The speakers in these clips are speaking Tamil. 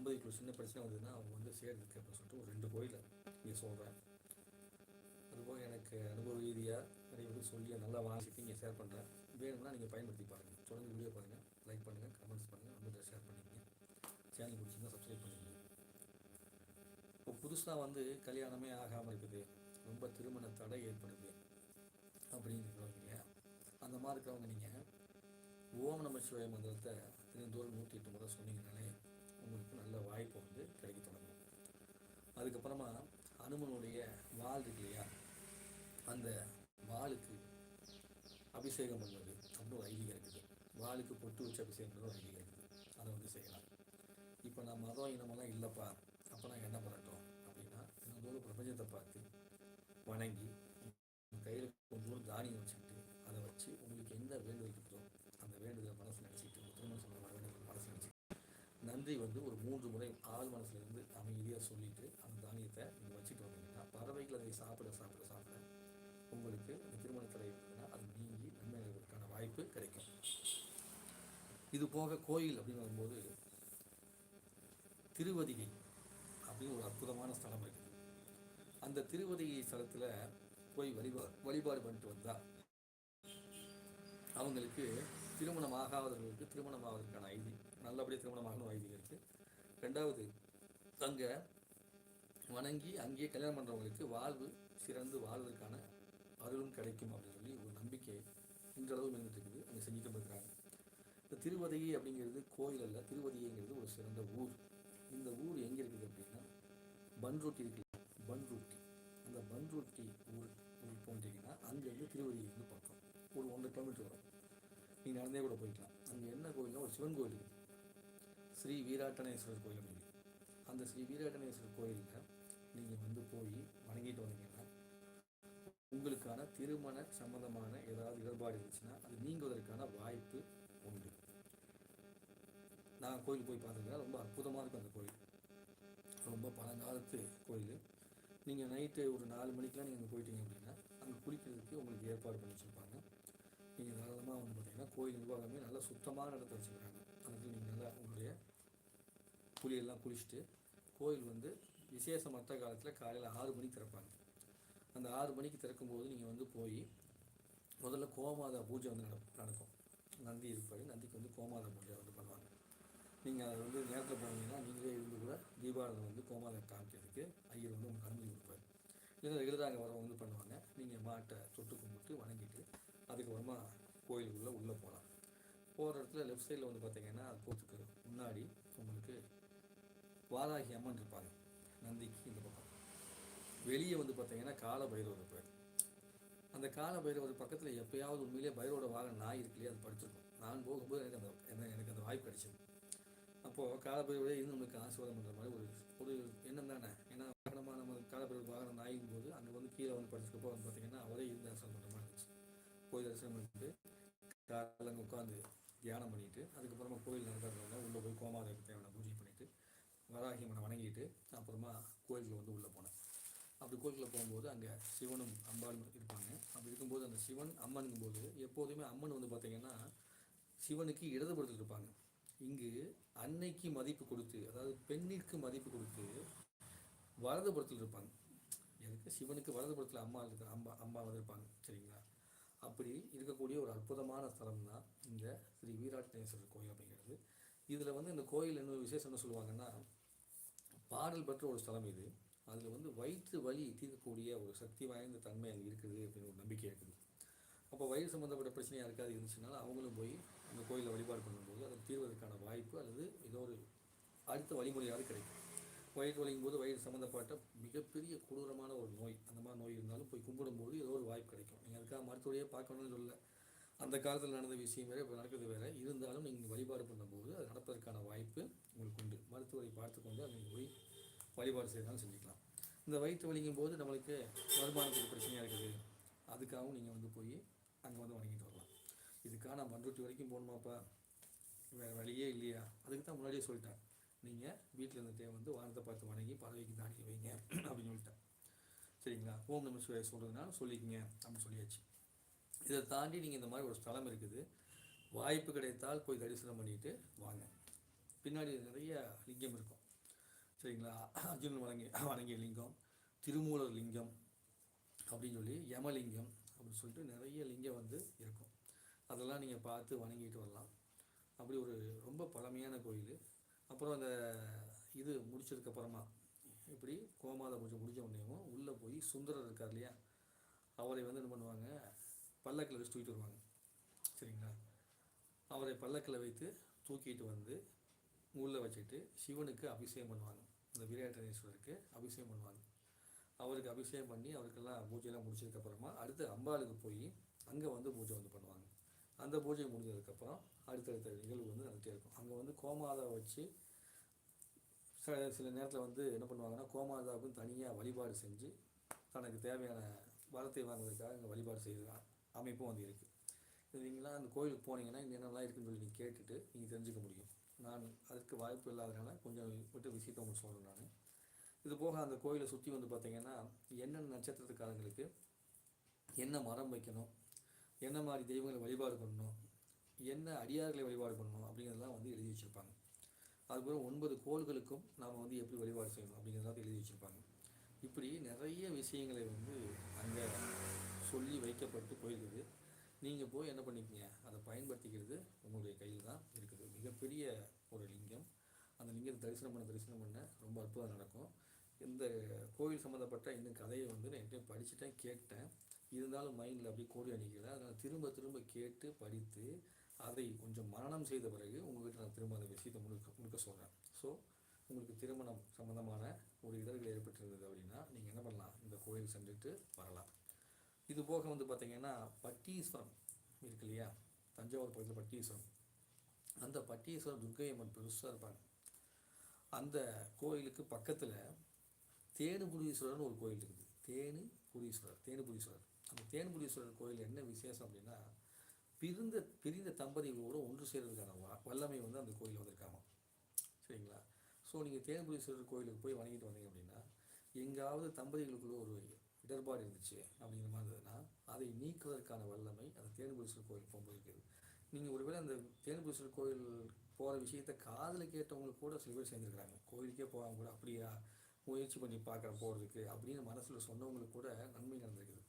தம்பதிக்குள்ள சின்ன பிரச்சனை வந்ததுன்னா அவங்க வந்து சேர்ந்து அப்படின்னு சொல்லிட்டு ஒரு ரெண்டு கோயிலை இங்கே சொல்கிறேன் அதுபோக எனக்கு அனுபவ ரீதியாக நிறைய பேர் சொல்லி நல்லா வாங்கிட்டு இங்கே ஷேர் பண்ணுறேன் வேணும்னா நீங்கள் பயன்படுத்தி பாருங்கள் தொடர்ந்து வீடியோ பாருங்கள் லைக் பண்ணுங்கள் கமெண்ட்ஸ் பண்ணுங்கள் நம்பர்கிட்ட ஷேர் பண்ணிக்கங்க. சேனல் பிடிச்சிருந்தா சப்ஸ்கிரைப் பண்ணிக்கங்க. இப்போ புதுசாக வந்து கல்யாணமே ஆகாமல் இருக்குது. ரொம்ப திருமண தடை ஏற்படுது அப்படின்னு இருக்கிறவங்க இல்லையா? அந்த மாதிரி இருக்கிறவங்க நீங்கள் ஓம் நம சிவாய மந்திரத்தை தினந்தோறும் நூற்றி எட்டு முறை சொன்னீங்கனாலே அதுக்கப்புறமா அனுமனுடைய வால் இருக்கு இல்லையா? அந்த வாளுக்கு அபிஷேகம் பண்ணுவது அப்படின்னு ஒரு ஐதீகம் இருக்குது. வாளுக்கு பொட்டு வச்சு அபிஷேகம் பண்ணுறது ஒரு ஐதீகம் இருக்குது. அதை வந்து செய்யலாம். இப்போ நான் மதம் இனமெல்லாம் இல்லைப்பா. அப்போ நான் என்ன பண்ணட்டும் அப்படின்னா இன்னொரு பிரபஞ்சத்தை பார்த்து வணங்கி கையில் கொஞ்சம் தானியம் வச்சுக்கிட்டு அதை வச்சு உங்களுக்கு எந்த வேண்டுதல் இருக்குதோ அந்த வேண்டுதலை மனசு நினச்சிட்டு திருமணம் சொல்ல வேண்டுதல் மனசு நினச்சிட்டு நன்றி வந்து ஒரு மூன்று முறை ஆள் மனசுல இருந்து அமைதியாக சொல்லிட்டு அந்த தானியத்தை நீங்கள் வச்சுட்டு வந்தீங்கன்னா பறவைகள் அதை சாப்பிட சாப்பிட சாப்பிட உங்களுக்கு அந்த திருமண இருந்ததுன்னா அது நீங்கி நன்மைகளுக்கான வாய்ப்பு கிடைக்கும். இது போக கோயில் அப்படின்னு வரும்போது திருவதிகை அப்படின்னு ஒரு அற்புதமான ஸ்தலம் இருக்குது. அந்த திருவதிகை ஸ்தலத்தில் போய் வழிபா வழிபாடு பண்ணிட்டு வந்தா அவங்களுக்கு திருமணம் ஆகாதவர்களுக்கு திருமணம் ஆவதற்கான ஐதி நல்லபடியாக திருமணம் ஆகணும் இருக்குது ரெண்டாவது அங்கே வணங்கி அங்கேயே கல்யாணம் பண்ணுறவங்களுக்கு வாழ்வு சிறந்து வாழ்வதற்கான அருளும் கிடைக்கும் அப்படின்னு சொல்லி ஒரு நம்பிக்கை இன்றளவு இருந்துட்டு இருக்குது அங்கே செஞ்சுட்டு இருக்கிறாங்க இந்த திருவதிகை அப்படிங்கிறது கோயில் அல்ல திருவதிகைங்கிறது ஒரு சிறந்த ஊர். இந்த ஊர் எங்கே இருக்குது அப்படின்னா பன்ருட்டி இருக்குது பன்ருட்டி அந்த பன்ருட்டி ஊர் ஊர் போனீங்கன்னா அங்கேருந்து திருவதியை வந்து பக்கம். ஒரு ஒன்றரை கிலோமீட்டர் வரும். நீங்கள் நடந்தே கூட போய்க்கலாம். அங்கே என்ன கோயில்னா ஒரு சிவன் கோயில் இருக்குது. ஸ்ரீ வீராட்டனேஸ்வரர் கோயில் அப்படின்னு அந்த ஸ்ரீ வீராட்டனேஸ்வரர் கோயிலில் நீங்கள் வந்து போய் வணங்கிட்டு வந்தீங்கன்னா உங்களுக்கான திருமண சம்பந்தமான ஏதாவது இடர்பாடு இருந்துச்சுன்னா அது நீங்குவதற்கான வாய்ப்பு உண்டு. நான் கோயில் போய் பார்த்துருக்கேன். ரொம்ப அற்புதமாக இருக்கும் அந்த கோயில். ரொம்ப பழங்காலத்து கோயில். நீங்கள் நைட்டு ஒரு நாலு மணிக்கெலாம் நீங்கள் அங்கே போயிட்டீங்க அப்படின்னா அங்கே குளிக்கிறதுக்கு உங்களுக்கு ஏற்பாடு பண்ணி வச்சுருப்பாங்க. நீங்கள் தாராளமாக வந்து பார்த்தீங்கன்னா கோயில் நிர்வாகமே நல்லா சுத்தமான இடத்த வச்சுருக்காங்க. அதுக்கு நீங்கள் நல்லா உங்களுடைய குளியெல்லாம் குளிச்சுட்டு கோயில் வந்து விசேஷ மற்ற காலத்தில் காலையில் ஆறு மணிக்கு திறப்பாங்க. அந்த ஆறு மணிக்கு திறக்கும்போது நீங்கள் வந்து போய் முதல்ல கோமாதா பூஜை வந்து நட நடக்கும். நந்தி இருப்பாரு. நந்திக்கு வந்து கோமாதா பூஜை வந்து பண்ணுவாங்க. நீங்கள் அதை வந்து நேரத்தில் போனீங்கன்னா நீங்களே இருந்து கூட தீபாவளி வந்து கோமாதா காமிக்கிறதுக்கு ஐயர் வந்து உங்களுக்கு அனுமதி கொடுப்பாரு. இல்லை ரெகுலராக அங்கே வந்து பண்ணுவாங்க. நீங்கள் மாட்டை தொட்டு கும்பிட்டு வணங்கிட்டு அதுக்கப்புறமா கோயிலுக்குள்ளே உள்ளே போகலாம் போகிற இடத்துல லெஃப்ட் சைடில் வந்து பார்த்தீங்கன்னா அது போகிறதுக்கு முன்னாடி உங்களுக்கு வாராகி அம்மன் இருப்பாங்க நந்திக்கு இந்த பக்கம். வெளியே வந்து பார்த்தீங்கன்னா கால பைரவர் இருப்பார். அந்த கால பைரவர் பக்கத்தில் எப்பயாவது உண்மையிலே பைரவோட வாகனம் நாய் இருக்கு இல்லையா அது படிச்சிருக்கோம் நான் போகும்போது எனக்கு அந்த என்ன- எனக்கு அந்த வாய்ப்பு கிடைச்சது. அப்போது காலப்பையோட இருந்து நம்மளுக்கு ஆசீர்வாதம் பண்ணுற மாதிரி ஒரு ஒரு எண்ணம் தானே. ஏன்னா வாகனமாக நம்ம காலப்பையோட வாகனம் நாயும் போது அங்கே வந்து கீழே வந்து படிச்சிருக்கப்போ வந்து பார்த்தீங்கன்னா அவரே இருந்து தரிசனம் பண்ணுற மாதிரி இருந்துச்சு. போய் தரிசனம் பண்ணிட்டு காலையில் அங்கே உட்காந்து தியானம் பண்ணிட்டு அதுக்கப்புறமா கோயில் நடக்கிறதுனால உள்ளே போய் கோமாதேவுக்கு தேவையான பூஜை வராகி அம்மனை வணங்கிட்டு அப்புறமா கோயிலுக்கு வந்து உள்ளே போனேன். அப்படி கோயிலுக்குள்ள போகும்போது அங்கே சிவனும் அம்பாளும் இருப்பாங்க. அப்படி இருக்கும்போது அந்த சிவன் அம்மனுங்கும் போது எப்போதுமே அம்மன் வந்து பார்த்தீங்கன்னா சிவனுக்கு இடதுபுறத்தில் இருப்பாங்க. இங்கு அன்னைக்கு மதிப்பு கொடுத்து அதாவது பெண்ணிற்கு மதிப்பு கொடுத்து வலதுபுறத்தில் இருப்பாங்க. எனக்கு சிவனுக்கு வலதுபுறத்தில் அம்மா இருக்க அம்மா அம்மா வந்து இருப்பாங்க. சரிங்களா? அப்படி இருக்கக்கூடிய ஒரு அற்புதமான ஸ்தலம் தான் இந்த ஸ்ரீ வீராட்டனேஸ்வரர் கோயில் அப்படிங்கிறது. இதில் வந்து இந்த கோயில் என்ன விசேஷம் என்ன சொல்லுவாங்கன்னா பாடல் பெற்ற ஒரு ஸ்தலம் இது. அதில் வந்து வயிற்று வலி தீர்க்கக்கூடிய ஒரு சக்தி வாய்ந்த தன்மை அங்கே இருக்குது அப்படின்னு ஒரு நம்பிக்கை இருக்குது. அப்போ வயிறு சம்மந்தப்பட்ட பிரச்சனை யாருக்காவது இருந்துச்சுனாலும் அவங்களும் போய் அந்த கோயிலில் வழிபாடு பண்ணும்போது அதை தீர்வதற்கான வாய்ப்பு அல்லது ஏதோ ஒரு அடுத்த வழிமுறையாக கிடைக்கும். வயிற்று வலிக்கும் போது வயிறு சம்மந்தப்பட்ட மிகப்பெரிய கொடூரமான ஒரு நோய் அந்த மாதிரி நோய் இருந்தாலும் போய் கும்பிடும்போது ஏதோ ஒரு வாய்ப்பு கிடைக்கும். நீங்கள் அதுக்காக மருத்துவரையே பார்க்கணும்னு சொல்லலை. அந்த காலத்தில் நடந்த விஷயம் வேறு இப்போ நடக்கிறது வேறு. இருந்தாலும் நீங்கள் வழிபாடு பண்ணும்போது அது நடப்பதற்கான வாய்ப்பு உங்களுக்கு உண்டு. மருத்துவரை பார்த்து கொண்டு அதை போய் வழிபாடு செய்தாலும் செஞ்சுக்கலாம். இந்த வயிற்று வலிக்கும் போது நம்மளுக்கு வருமானத்துக்கு பிரச்சனையாக இருக்குது. அதுக்காகவும் நீங்கள் வந்து போய் அங்கே வந்து வணங்கிட்டு வரலாம். இதுக்காக நான் பண்ருட்டி வரைக்கும் போகணுமாப்பா? வேறு வழியே இல்லையா? அதுக்கு தான் முன்னாடியே சொல்லிட்டேன். நீங்கள் வீட்டில் இருந்துகிட்டே வந்து வானத்தை பார்த்து வணங்கி பறவைக்கு தாண்டி வைங்க அப்படின்னு சொல்லிட்டேன். சரிங்களா? ஓம் நம சொல்கிறதுனால சொல்லிக்கங்க அப்படின்னு சொல்லியாச்சு. இதை தாண்டி நீங்கள் இந்த மாதிரி ஒரு ஸ்தலம் இருக்குது. வாய்ப்பு கிடைத்தால் போய் தரிசனம் பண்ணிட்டு வாங்க. பின்னாடி நிறைய லிங்கம் இருக்கும். சரிங்களா? அர்ஜுனன் வணங்கி வணங்கிய லிங்கம் திருமூலர் லிங்கம் அப்படின்னு சொல்லி யமலிங்கம் அப்படின்னு சொல்லிட்டு நிறைய லிங்கம் வந்து இருக்கும். அதெல்லாம் நீங்கள் பார்த்து வணங்கிட்டு வரலாம். அப்படி ஒரு ரொம்ப பழமையான கோயில். அப்புறம் அந்த இது முடிச்சதுக்கப்புறமா இப்படி கோமாதை பூஜை முடிஞ்ச உடனேவும் உள்ளே போய் சுந்தரர் இருக்கார் இல்லையா? அவரை வந்து என்ன பண்ணுவாங்க? பல்லக்கில் வச்சு தூக்கிட்டு வருவாங்க. சரிங்களா? அவரை பல்லக்கில் வைத்து தூக்கிட்டு வந்து உள்ளே வச்சுட்டு சிவனுக்கு அபிஷேகம் பண்ணுவாங்க. இந்த வீரேட்டனேஸ்வரருக்கு அபிஷேகம் பண்ணுவாங்க. அவருக்கு அபிஷேகம் பண்ணி அவருக்கெல்லாம் பூஜையெல்லாம் முடிச்சதுக்கப்புறமா அடுத்து அம்பாளுக்கு போய் அங்கே வந்து பூஜை வந்து பண்ணுவாங்க. அந்த பூஜை முடிஞ்சதுக்கப்புறம் அடுத்தடுத்த நிகழ்வு வந்து நடந்துகிட்டே இருக்கும். அங்கே வந்து கோமாதாவை வச்சு சில சில நேரத்தில் வந்து என்ன பண்ணுவாங்கன்னா கோமாதாவுக்கும் தனியாக வழிபாடு செஞ்சு தனக்கு தேவையான வரத்தை வாங்குறதுக்காக இங்கே வழிபாடு செய்கிறான் அமைப்பும் வந்து இருக்குது இது நீங்களாம் அந்த கோயிலுக்கு போனீங்கன்னா இங்கே என்னெல்லாம் இருக்குன்னு சொல்லி நீங்கள் கேட்டுட்டு நீங்கள் தெரிஞ்சுக்க முடியும். நான் அதுக்கு வாய்ப்பு இல்லாதனால கொஞ்சம் விட்டு விஷயத்தை உங்களுக்கு சொல்கிறேன் நான். இது போக அந்த கோயிலை சுற்றி வந்து பார்த்தீங்கன்னா என்னென்ன நட்சத்திரத்துக்காரங்களுக்கு என்ன மரம் வைக்கணும் என்ன மாதிரி தெய்வங்களை வழிபாடு பண்ணணும் என்ன அடியார்களை வழிபாடு பண்ணணும் அப்படிங்கிறதெல்லாம் வந்து எழுதி வச்சுருப்பாங்க. அதுக்கப்புறம் ஒன்பது கோள்களுக்கும் நாம் வந்து எப்படி வழிபாடு செய்யணும் அப்படிங்கிறதெல்லாம் எழுதி வச்சுருப்பாங்க. இப்படி நிறைய விஷயங்களை வந்து அங்கே சொல்லி வைக்கப்பட்டு போயிருக்குது நீங்கள் போய் என்ன பண்ணிக்கீங்க? அதை பயன்படுத்திக்கிறது உங்களுடைய கையில் தான் இருக்குது. மிகப்பெரிய ஒரு லிங்கம். அந்த லிங்கத்தை தரிசனம் பண்ண தரிசனம் பண்ண ரொம்ப அற்புதம் நடக்கும். இந்த கோவில் சம்மந்தப்பட்ட இந்த கதையை வந்து நான் என்கிட்ட படிச்சுட்டேன் கேட்டேன். இருந்தாலும் மைண்டில் அப்படியே கோடி அணிக்கல அதனால் திரும்ப திரும்ப கேட்டு படித்து அதை கொஞ்சம் மரணம் செய்த பிறகு உங்கள்கிட்ட நான் திரும்ப அந்த விஷயத்தை முழுக்க முழுக்க சொல்கிறேன் ஸோ உங்களுக்கு திருமணம் சம்மந்தமான ஒரு இடர்கள் ஏற்பட்டிருந்தது அப்படின்னா நீங்கள் என்ன பண்ணலாம்? இந்த கோயில் சென்றுட்டு வரலாம். இது போக வந்து பார்த்திங்கன்னா பட்டீஸ்வரம் இருக்கு இல்லையா தஞ்சாவூர் பக்கத்தில் பட்டீஸ்வரம். அந்த பட்டீஸ்வரம் துர்க்கை அம்மன் பெருசாக இருப்பாங்க. அந்த கோயிலுக்கு பக்கத்தில் தேனுபுரீஸ்வரர்னு ஒரு கோயில் இருக்குது. தேனுபுரீஸ்வரர் தேனுபுரீஸ்வரர். அந்த தேனுபுரீஸ்வரர் கோயில் என்ன விசேஷம் அப்படின்னா பிரிந்த பிரிந்த தம்பதிகளோடு ஒன்று சேர்றதுக்கான வ- வல்லமை வந்து அந்த கோயில் வந்திருக்காங்க சரிங்களா? ஸோ நீங்கள் தேனுபுரீஸ்வரர் கோயிலுக்கு போய் வணங்கிட்டு வந்தீங்க அப்படின்னா எங்காவது தம்பதிகளுக்குள்ள ஒரு இடர்பாடு இருந்துச்சு அப்படிங்கிற மாதிரி இருந்ததுன்னா அதை நீக்குவதற்கான வல்லமை அந்த தேனுபுரீஸ்வரர் கோயில் போகும்போது இருக்குது. நீங்கள் ஒருவேளை அந்த தேனுபுரீஸ்வரர் கோயில் போகிற விஷயத்த காதில் கேட்டவங்களுக்கு கூட சில பேர் சேர்ந்துருக்குறாங்க. கோயிலுக்கே போகாம கூட அப்படியா? முயற்சி பண்ணி பார்க்குற போகிறதுக்கு அப்படின்னு மனசில் சொன்னவங்களுக்கு கூட நன்மை நடந்திருக்குது.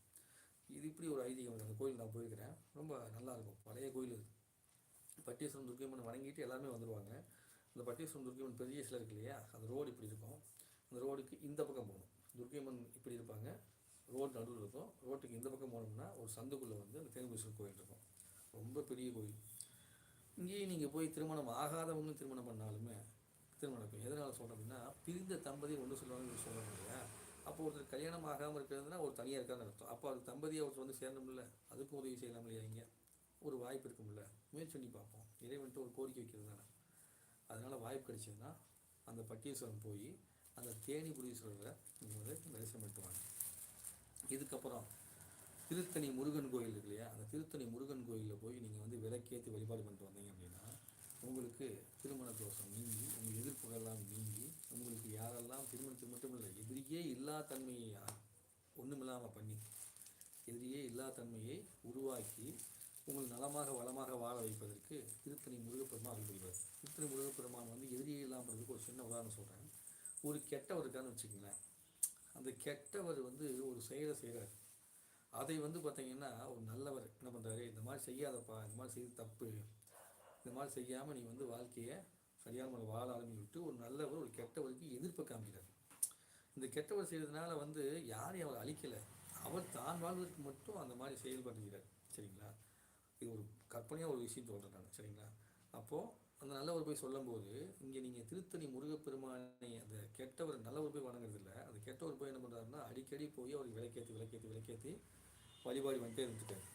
இது இப்படி ஒரு ஐதீகம் அந்த கோயில் நான் போயிருக்கிறேன். ரொம்ப நல்லா இருக்கும். பழைய கோயில் இது பட்டீஸ்வரம் துர்க்கைமன் வணங்கிட்டு எல்லாருமே வந்துடுவாங்க அந்த பட்டீஸ்வரம் துர்க்கைமன் பெரிய சிலை இருக்கு இல்லையா? அந்த ரோடு இப்படி இருக்கும். அந்த ரோடுக்கு இந்த பக்கம் போகணும். துர்க்கைமன் இப்படி இருப்பாங்க. ரோடு நடுவில் இருக்கும். ரோட்டுக்கு இந்த பக்கம் போனோம்னா ஒரு சந்துக்குள்ளே வந்து அந்த தேனுபுரீஸ்வரர் கோயில் இருக்கும். ரொம்ப பெரிய கோயில். இங்கேயும் நீங்கள் போய் திருமணம் ஆகாதவங்களும் திருமணம் பண்ணாலுமே திருமணம் நடக்கும். எதனால் சொல்கிறேன் அப்படின்னா பிரிந்த தம்பதி ஒன்று சொல்லுவாங்க சொல்ல இல்லையா? அப்போ ஒருத்தர் கல்யாணம் ஆகாமல் இருக்கிறதுனா ஒரு தனியாக இருக்கான்னு அர்த்தம். அப்போ அது தம்பதியை ஒருத்தர் வந்து சேரணும்ல? அதுக்கும் உதவி செய்யலாம் இல்லையா இங்கே? ஒரு வாய்ப்பு இருக்கும்ல? முயற்சி பண்ணி பார்ப்போம். இறைவன்ட்டு ஒரு கோரிக்கை வைக்கிறது தானே. அதனால் வாய்ப்பு கிடைச்சதுன்னா அந்த பட்டீஸ்வரம் போய் அந்த தேனிபுரீஸ்வரரை நீங்கள் வந்து தரிசனம் பண்ணிட்டு வாங்க. இதுக்கப்புறம் திருத்தணி முருகன் கோயில் இருக்கு இல்லையா? அந்த திருத்தணி முருகன் கோயிலில் போய் நீங்கள் வந்து விளக்கேற்றி வழிபாடு பண்ணிட்டு வந்தீங்க அப்படின்னா உங்களுக்கு திருமண தோஷம் நீங்கி உங்கள் எதிர்ப்புகள்லாம் நீங்கி உங்களுக்கு யாரெல்லாம் திருமணத்துக்கு மட்டும் இல்லை எதிரியே இல்லா தன்மையை ஒன்றுமில்லாமல் பண்ணி எதிரியே இல்லா தன்மையை உருவாக்கி உங்கள் நலமாக வளமாக வாழ வைப்பதற்கு திருத்தணி முருகப்பெருமான் அருள் புரிவார். திருத்தணி முருகப்பெருமான் வந்து எதிரியே இல்லாமல் ஒரு சின்ன உதாரணம் சொல்கிறேன் ஒரு கெட்டவர் இருக்கான்னு வச்சுக்கங்களேன். அந்த கெட்டவர் வந்து ஒரு செயலை செய்கிறார் அதை வந்து பார்த்தீங்கன்னா ஒரு நல்லவர் என்ன பண்ணுறாரு இந்த மாதிரி செய்யாதப்பா இந்த மாதிரி செய்து தப்பு. இந்த மாதிரி செய்யாமல் நீ வந்து வாழ்க்கையை சரியான முறை வாழ ஆரம்பிச்சுட்டு ஒரு நல்லவர் ஒரு கெட்டவருக்கு எதிர்ப்பு காமிக்கிறார். இந்த கெட்டவர் செய்கிறதுனால வந்து யாரையும் அவர் அழிக்கலை. அவர் தான் வாழ்வதற்கு மட்டும் அந்த மாதிரி செயல்படுகிறார். சரிங்களா? இது ஒரு கற்பனையாக ஒரு விஷயம் சொல்கிறேன் நான் சரிங்களா? அப்போது அந்த நல்லவர் போய் சொல்லும்போது இங்கே நீங்கள் திருத்தணி முருகப்பெருமானை அந்த கெட்டவர் நல்லவர் போய் வணங்குறது இல்லை. அந்த கெட்டவர் போய் என்ன பண்ணுறாருன்னா அடிக்கடி போய் அவருக்கு விளக்கேற்றி விளக்கேற்றி விளக்கேற்றி வழிபாடு வந்துட்டே இருந்துட்டார்.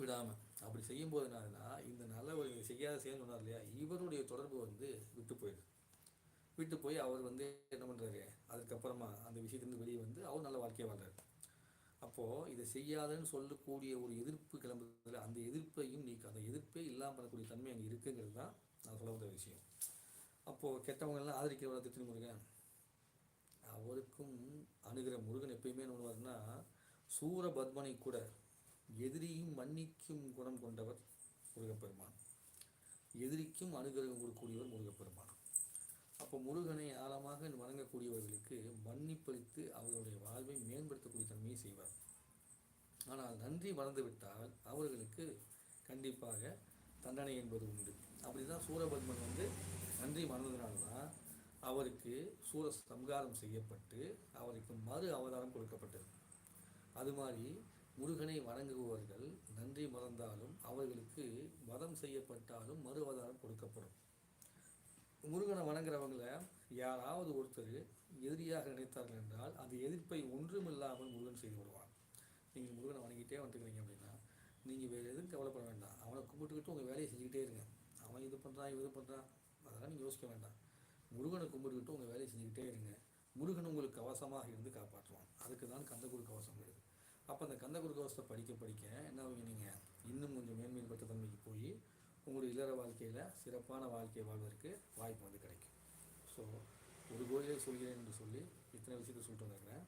விடாமல் அப்படி செய்யும்போது என்னதுன்னா இந்த நல்லவர் செய்யாத செய்யன்னு சொன்னார் இல்லையா இவருடைய தொடர்பு வந்து விட்டு போயிடுது. விட்டு போய் அவர் வந்து என்ன பண்ணுறாரு அதுக்கப்புறமா அந்த விஷயத்துலேருந்து வெளியே வந்து அவர் நல்ல வாழ்க்கையை வாழ்றாரு. அப்போது இதை செய்யாதன்னு சொல்லக்கூடிய ஒரு எதிர்ப்பு கிளம்புறதுல அந்த எதிர்ப்பையும் நீக்க அந்த எதிர்ப்பே இல்லாமல் பண்ணக்கூடிய தன்மை அங்கே இருக்குங்கிறது தான் நான் சொல்ல வந்த விஷயம். அப்போது கெட்டவங்கெல்லாம் ஆதரிக்கிறவரை திட்டு முருகன்? அவருக்கும் அணுகிற முருகன் எப்பயுமே என்ன பண்ணுவார்னா சூரபத்மனை கூட எதிரியும் மன்னிக்கும் குணம் கொண்டவர் முருகப்பெருமான். எதிரிக்கும் அனுகிரகம் கொடுக்கக்கூடியவர் முருகப்பெருமான். அப்போ முருகனை ஆழமாக வணங்கக்கூடியவர்களுக்கு மன்னிப்பளித்து அவர்களுடைய வாழ்வை மேம்படுத்தக்கூடிய தன்மையை செய்வார். ஆனால் நன்றி மறந்துவிட்டால் அவர்களுக்கு கண்டிப்பாக தண்டனை என்பது உண்டு. அப்படி தான் சூரபத்மன் வந்து நன்றி மறந்ததுனால தான் அவருக்கு சூர சம்காரம் செய்யப்பட்டு அவருக்கு மறு அவதாரம் கொடுக்கப்பட்டது. அது மாதிரி முருகனை வணங்குபவர்கள் நன்றி மறந்தாலும் அவர்களுக்கு வதம் செய்யப்பட்டாலும் மறு அவதாரம் கொடுக்கப்படும். முருகனை வணங்குறவங்கள யாராவது ஒருத்தர் எதிரியாக நினைத்தார்கள் என்றால் அந்த எதிர்ப்பை ஒன்றுமில்லாமல் முருகன் செய்து விடுவான். நீங்கள் முருகனை வணங்கிட்டே வந்துருக்கீங்க நீங்கள் வேறு எதுவும் கவலைப்பட வேண்டாம். அவனை கும்பிட்டுக்கிட்டு உங்கள் வேலையை செஞ்சுக்கிட்டே இருங்க. அவன் இது பண்ணுறான் இது பண்ணுறான் அதெல்லாம் நீங்கள் யோசிக்க வேண்டாம். முருகனை கும்பிட்டுக்கிட்டு உங்கள் வேலையை செஞ்சுக்கிட்டே இருங்க. முருகன் உங்களுக்கு கவசமாக இருந்து காப்பாற்றுவான். அதுக்கு தான் கந்தகுரு கவசம் வருது. அப்போ அந்த கந்தகுரு கவசத்தை படிக்க படிக்க என்ன ஆகுங்க நீங்கள் இன்னும் கொஞ்சம் மேன்மேற்பட்ட தன்மைக்கு போய் உங்களுடைய இல்லற வாழ்க்கையில் சிறப்பான வாழ்க்கையை வாழ்வதற்கு வாய்ப்பு வந்து கிடைக்கும். ஸோ ஒரு கோயிலே சொல்கிறேன் என்று சொல்லி இத்தனை விஷயத்தை சொல்லிட்டு வந்துருக்கிறேன்.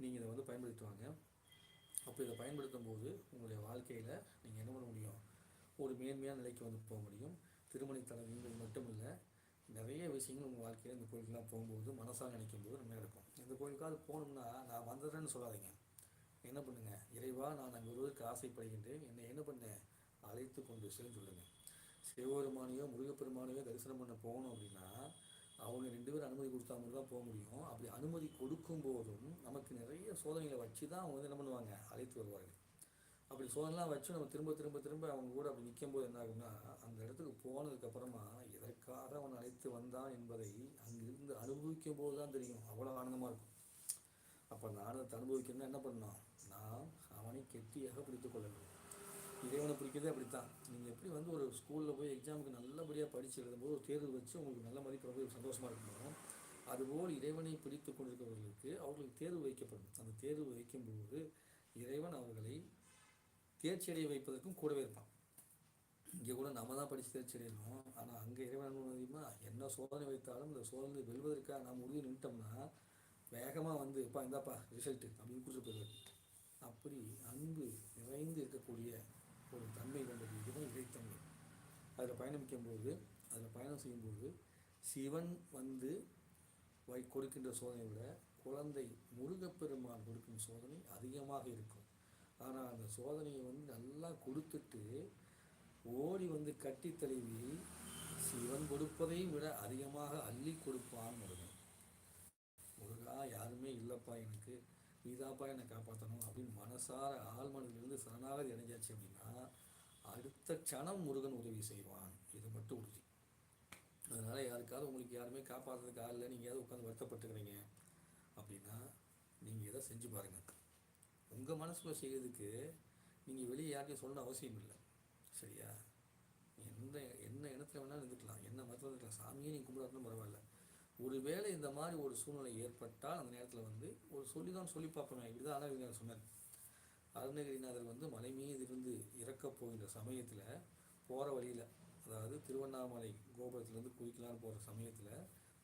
நீங்கள் இதை வந்து பயன்படுத்துவாங்க அப்போ இதை பயன்படுத்தும் போது உங்களுடைய வாழ்க்கையில் நீங்கள் என்ன பண்ண முடியும்? ஒரு மேன்மையான நிலைக்கு வந்து போக முடியும். திருமணி தலைவிகள் மட்டும் இல்லை நிறைய விஷயங்கள் உங்கள் வாழ்க்கையில் இந்த கோயிலுக்குலாம் போகும்போது மனசாக நினைக்கும் போது நம்ம இருக்கும் இந்த கோயிலுக்காவது போகணும்னா நான் வந்துடுறேன்னு சொல்லாதீங்க. என்ன பண்ணுங்கள் இறைவா நான் அங்கே வருவதற்கு ஆசைப்படுகின்றேன். என்னை என்ன பண்ணேன் அழைத்து கொண்டு செல்லுன்னு சொல்லுங்க. சிவபெருமானையோ முருகப்பெருமானையோ தரிசனம் பண்ண போகணும் அப்படின்னா அவங்க ரெண்டு பேரும் அனுமதி கொடுத்தா மட்டும் தான் போக முடியும். அப்படி அனுமதி கொடுக்கும் போதும் நமக்கு நிறைய சோதனைகளை வச்சு தான் அவங்க வந்து என்ன பண்ணுவாங்க? அழைத்து வருவார்கள். அப்படி சோதனைலாம் வச்சு நம்ம திரும்ப திரும்ப திரும்ப அவங்க கூட அப்படி நிற்கும் போது என்ன ஆகும்னா அந்த இடத்துக்கு போனதுக்கப்புறமா எதற்காக அவன் அழைத்து வந்தான் என்பதை அங்கிருந்து அனுபவிக்கும் போது தான் தெரியும். அவ்வளோ ஆனந்தமாக இருக்கும். அப்போ அந்த ஆனந்தத்தை அனுபவிக்கணும்னா என்ன பண்ணான் நான் அவனை கெட்டியாக பிடித்து கொள்ள வேண்டும். இறைவனை பிடிக்கிறதே அப்படித்தான். நீங்கள் எப்படி வந்து ஒரு ஸ்கூலில் போய் எக்ஸாமுக்கு நல்லபடியாக படித்து எழுதும்போது ஒரு தேர்வு வச்சு உங்களுக்கு நல்ல மதிப்பு ரொம்ப சந்தோஷமாக இருக்கணும் அதுபோல் இறைவனை பிடித்து கொண்டிருக்கிறவர்களுக்கு அவர்களுக்கு தேர்வு வைக்கப்படும். அந்த தேர்வு வைக்கும்போது இறைவன் அவர்களை தேர்ச்சி அடைய வைப்பதற்கும் கூடவே இருப்பான். இங்கே கூட நம்ம தான் படித்து தேர்ச்சி அடையணும். ஆனால் அங்கே இறைவன் முடியுமா என்ன சோதனை வைத்தாலும் இந்த சோதனை வெல்வதற்காக நாம் உறுதி நின்ட்டோம்னா வேகமாக வந்து எப்பா இந்தாப்பா ரிசல்ட்டு அப்படின்னு கூட்டு போயிடுவார். அப்படி அன்பு நிறைந்து இருக்கக்கூடிய ஒரு தன்மை கொண்டது இதுவும் இறைத்தன்மை அதில் பயணமிக்கும்போது அதில் பயணம் செய்யும்போது சிவன் வந்து வை கொடுக்கின்ற சோதனையை விட குழந்தை முருகப்பெருமான் கொடுக்கும் சோதனை அதிகமாக இருக்கும். ஆனால் அந்த சோதனையை வந்து நல்லா கொடுத்துட்டு ஓடி வந்து கட்டி தழுவி சிவன் கொடுப்பதையும் விட அதிகமாக அள்ளி கொடுப்பான் முருகன். முருகா யாருமே இல்லைப்பா எனக்கு. நீதாப்பா என்னை காப்பாற்றணும் அப்படின்னு மனசார ஆழ்மனதிலிருந்து சரணாகதி அடைஞ்சாச்சு அப்படின்னா அடுத்த க்ஷணம் முருகன் உதவி செய்வான். இது மட்டும் உறுதி. அதனால் யாருக்காவது உங்களுக்கு யாருமே காப்பாற்றுறதுக்கு ஆள் இல்லை நீங்கள் ஏதாவது உட்காந்து வருத்தப்பட்டுக்கிறீங்க அப்படின்னா நீங்கள் எதை செஞ்சு பாருங்கள் உங்கள் மனசில் செய்கிறதுக்கு நீங்கள் வெளியே யார்கிட்டையும் சொல்லணும் அவசியம் இல்லை. சரியா? எந்த என்ன இடத்துல வேணாலும் இருந்துக்கலாம். என்ன மரத்தில் இருக்கலாம் சாமியே நீங்கள் கும்பிடாட்டும் பரவாயில்ல. ஒருவேளை இந்த மாதிரி ஒரு சூழ்நிலை ஏற்பட்டால் அந்த நேரத்தில் வந்து ஒரு சொல்லி தான் சொல்லி பார்ப்போமே. இப்படி தான் அருணகிரிநாதர் சொன்னார். அருணகிரிநாதர் வந்து மலை மீது இருந்து இறக்கப் போகின்ற சமயத்தில் போகிற வழியில் அதாவது திருவண்ணாமலை கோபுரத்துலேருந்து குதிக்கலான்னு போகிற சமயத்தில்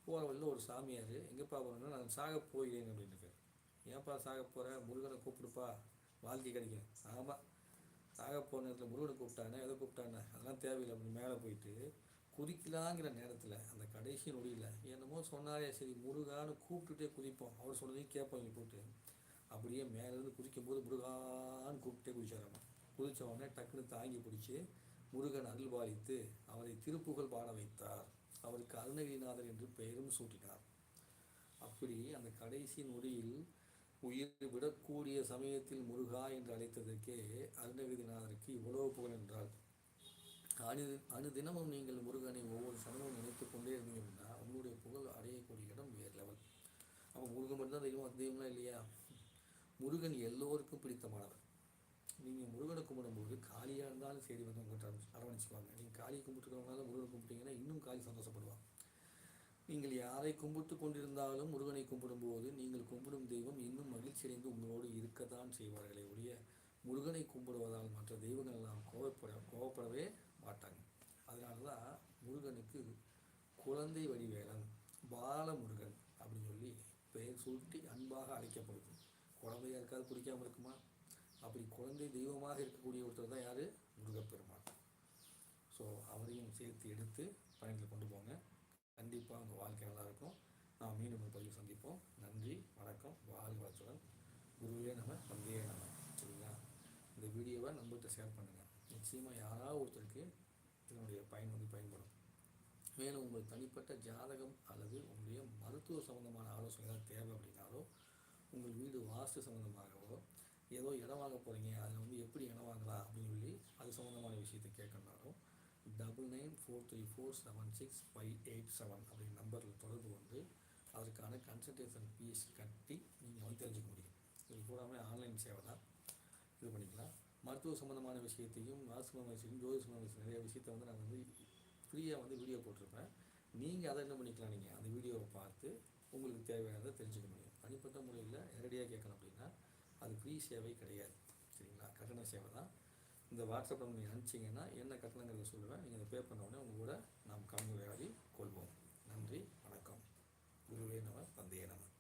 போகிற வழியில் ஒரு சாமியார் எங்கேப்பா போகிறேன்னா நான் சாக போகிறேன் அப்படின்னு ஏன்ப்பா சாக போகிற முருகனை கூப்பிடுப்பா. வாழ்க்கை கிடைக்கும் ஆமாம் சாக போகிற நேரத்தில் முருகனை கூப்பிட்டானே எதை கூப்பிட்டானே அதெல்லாம் தேவையில்லை அப்படின்னு மேலே போயிட்டு குதிக்கலாங்கிற நேரத்தில் அந்த கடைசி நொடியில் என்னமோ சொன்னாரே சரி முருகான்னு கூப்பிட்டுட்டே குதிப்போம். அவர் சொன்னதையும் கேட்போம் இங்கே போட்டு. அப்படியே மேலேருந்து குதிக்கும் போது முருகான்னு கூப்பிட்டே குதிச்சாராம். குதிச்ச உடனே டக்குன்னு தாங்கி பிடிச்சி முருகன் அருள் பாலித்து அவரை திருப்புகழ் பாட வைத்தார். அவருக்கு அருணகிரிநாதர் என்று பெயரும் சூட்டினார். அப்படி அந்த கடைசி நொடியில் உயிர் விடக்கூடிய சமயத்தில் முருகா என்று அழைத்ததற்கே அருணகிரிநாதருக்கு இவ்வளவு புகழ் என்றாள். அணு அனுதினமும் நீங்கள் முருகனை ஒவ்வொரு சமயமும் நினைத்து கொண்டே இருந்தீங்க அப்படின்னா உங்களுடைய புகழ் அடையக்கூடிய இடம் வேறு லெவல் அப்போ முருகன் மட்டும்தான் தெய்வம் தெய்வம்லாம் இல்லையா? முருகன் எல்லோருக்கும் பிடித்தமானவர். நீங்கள் முருகனை கும்பிடும்போது காளியாக இருந்தாலும் சரி வந்து உங்கள்கிட்ட அரவணைச்சிக்குவாங்க நீங்கள் காளியை கும்பிட்டுருக்கிறவங்களால முருகனை கும்பிட்டீங்கன்னா இன்னும் காளி சந்தோஷப்படுவான் நீங்கள் யாரை கும்பிட்டு கொண்டிருந்தாலும் முருகனை கும்பிடும்போது நீங்கள் கும்பிடும் தெய்வம் இன்னும் மகிழ்ச்சியடைந்து உங்களோடு இருக்கத்தான் செய்வார்களே ஒழிய முருகனை கும்பிடுவதால் மற்ற தெய்வங்கள் எல்லாம் கோவப்பட கோவப்படவே மாட்டாங்க. அதனால தான் முருகனுக்கு குழந்தை வடிவேலன் பாலமுருகன் அப்படின்னு சொல்லி பெயர் சுருட்டி அன்பாக அழைக்கப்படுது. குழந்தையா இருக்காது பிடிக்காமல் இருக்குமா? அப்படி குழந்தை தெய்வமாக இருக்கக்கூடிய ஒருத்தர் தான் யார்? முருகப்பெருமான். ஸோ அவரையும் சேர்த்து எடுத்து பயணத்தில் கொண்டு போங்க. கண்டிப்பாக உங்கள் வாழ்க்கை நல்லாயிருக்கும் நாம் மீண்டும் ஒரு பதிவு சந்திப்போம். நன்றி வணக்கம் வாழ்க வளத்துடன். குருவே நம்ம தந்தையே நம்ம சரிங்களா? இந்த வீடியோவை நம்மகிட்ட ஷேர் பண்ணுங்கள் நிச்சயமாக யாராவது ஒருத்தருக்கு இதனுடைய பயன் வந்து பயன்படும். மேலும் உங்கள் தனிப்பட்ட ஜாதகம் அல்லது உங்களுடைய மருத்துவ சம்மந்தமான ஆலோசனை ஏதாவது தேவை அப்படின்னாலோ உங்கள் வீடு வாஸ்து சம்மந்தமாகவோ ஏதோ இடம் வாங்க போகிறீங்க அதில் வந்து எப்படி இடம் வாங்கலாம் அப்படின்னு சொல்லி அது சம்மந்தமான விஷயத்தை கேட்கணுனாலும் double nine four three four seven six five eight seven அப்படிங்கிற நம்பரில் தொடர்பு வந்து அதற்கான கன்சல்டேஷன் ஃபீஸ் கட்டி நீங்கள் வந்து தெரிஞ்சுக்க முடியும். இது பூராமே ஆன்லைன் சேவை தான். இது பண்ணிக்கலாம். மருத்துவ சம்மந்தமான விஷயத்தையும் ஆசிரம விஷயத்தையும் ஜோதி சம்மந்த விஷயம் நிறைய விஷயத்த வந்து நான் வந்து ஃப்ரீயாக வந்து வீடியோ போட்டிருப்பேன். நீங்கள் அதை என்ன பண்ணிக்கலாம் நீங்கள் அந்த வீடியோவை பார்த்து உங்களுக்கு தேவையானதை தெரிஞ்சுக்க முடியும். தனிப்பட்ட முறையில் நேரடியாக கேட்கணும் அப்படின்னா அது ஃப்ரீ சேவை கிடையாது. சரிங்களா? கட்டண சேவை தான். இந்த வாட்ஸ்அப்பில் நீங்கள் அனுப்பிச்சிங்கன்னா என்ன கட்டணங்கிறத சொல்லுவேன். நீங்கள் அதை பே பண்ண பண்ணோடனே உங்களோட நாம் கலந்துரையாடி கொள்வோம். நன்றி வணக்கம். குருவே நம தந்தையே நம.